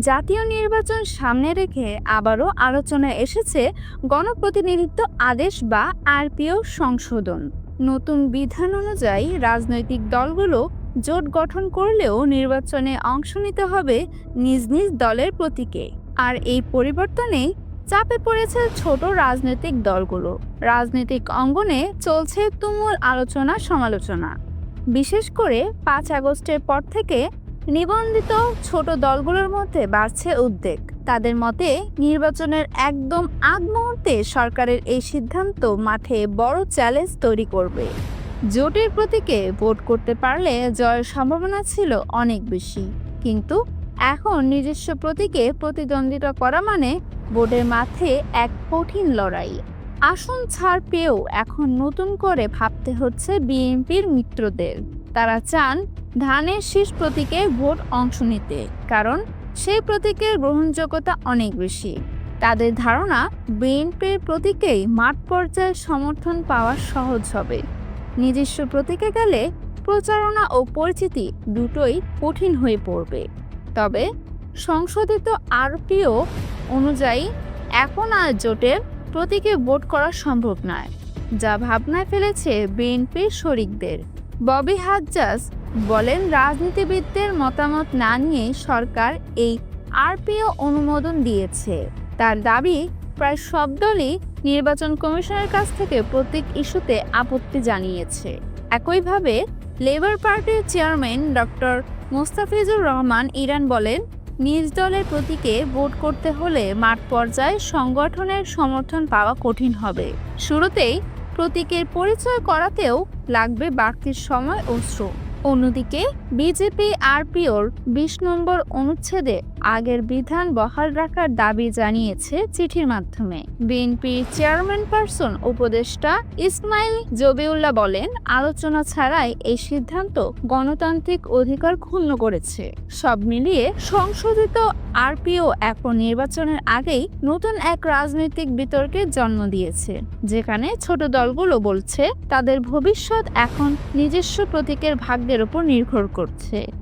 জাতীয় নির্বাচন সামনে রেখে আবারও আলোচনায় এসেছে গণপ্রতিনিধিত্ব আদেশ বা আরপিও সংশোধন। নতুন বিধান অনুযায়ী রাজনৈতিক দলগুলো জোট গঠন করলেও নির্বাচনে অংশ নিতে হবে নিজ নিজ দলের প্রতীকে। আর এই পরিবর্তনে চাপে পড়েছে ছোট রাজনৈতিক দলগুলো। রাজনৈতিক অঙ্গনে চলছে তুমুল আলোচনা সমালোচনা বিশেষ করে পাঁচ আগস্টের পর থেকে নিবন্ধিত ছোট দলগুলোর মধ্যে বাড়ছে উদ্বেগ। তাদের মতে, নির্বাচনের একদম আগ মুহূর্তে সরকারের এই সিদ্ধান্ত মাঠে বড় চ্যালেঞ্জ তৈরি করবে। জোটের প্রতীকে ভোট করতে পারলে জয়ের সম্ভাবনা ছিল অনেক বেশি। কিন্তু এখন নিজস্ব প্রতীকে প্রতিদ্বন্দ্বিতা করা মানে বোর্ডের মাঠে এক কঠিন লড়াই। আসন ছাড় পেয়েও এখন নতুন করে ভাবতে হচ্ছে বিএনপির মিত্রদের। তারা চান ধানের শীষ প্রতীকে ভোট অংশ নিতে, কারণ সেই প্রতীকের গ্রহণযোগ্যতা অনেক বেশি। তাদের ধারণা, বিএনপির প্রতীকেই মাঠ পর্যায়ে সমর্থন পাওয়া সহজ হবে। নিজস্ব প্রতীকে গেলে প্রচারণা ও পরিচিতি দুটোই কঠিন হয়ে পড়বে। তবে সংশোধিত আরপিও অনুযায়ী এখন আর জোটের প্রতীকে ভোট করা সম্ভব নয়, যা ভাবনায় ফেলেছে বিএনপির শরিকদের। ববি হাজ্জাজ বলেন, রাজনীতিবিদদের মতামত না নিয়ে সরকার এই আরপিও অনুমোদন দিয়েছে। তার দাবি, প্রায় সব দলই নির্বাচন কমিশনের কাছ থেকে প্রতীক ইস্যুতে আপত্তি জানিয়েছে। একইভাবে লেবার পার্টির chairman doctor Mostafizur Rahman Iran বলেন নিজ দলের প্রতীকে ভোট করতে হলে মাঠ পর্যায়ে সংগঠনের সমর্থন পাওয়া কঠিন হবে। শুরুতেই প্রতীকের পরিচয় করাতেও লাগবে বাড়তির সময় ও শ্রম। অন্যদিকে বিজেপি আরপিওর বিশ নম্বর অনুচ্ছেদে আগের বিধান বহাল রাখার দাবি জানিয়েছে চিঠির মাধ্যমে। বিএনপির চেয়ারম্যান পারসন উপদেষ্টা ইসমাইল জবিউল্লাহ বলেন, আলোচনা ছাড়াই এই সিদ্ধান্ত গণতান্ত্রিক অধিকার ক্ষুণ্ণ করেছে। সব মিলিয়ে সংশোধিত আরপিও এখন নির্বাচনের আগেই নতুন এক রাজনৈতিক বিতর্কের জন্ম দিয়েছে, যেখানে ছোট দলগুলো বলছে, তাদের ভবিষ্যৎ এখন নিজস্ব প্রতীকের ভাগ্যের উপর নির্ভর করছে।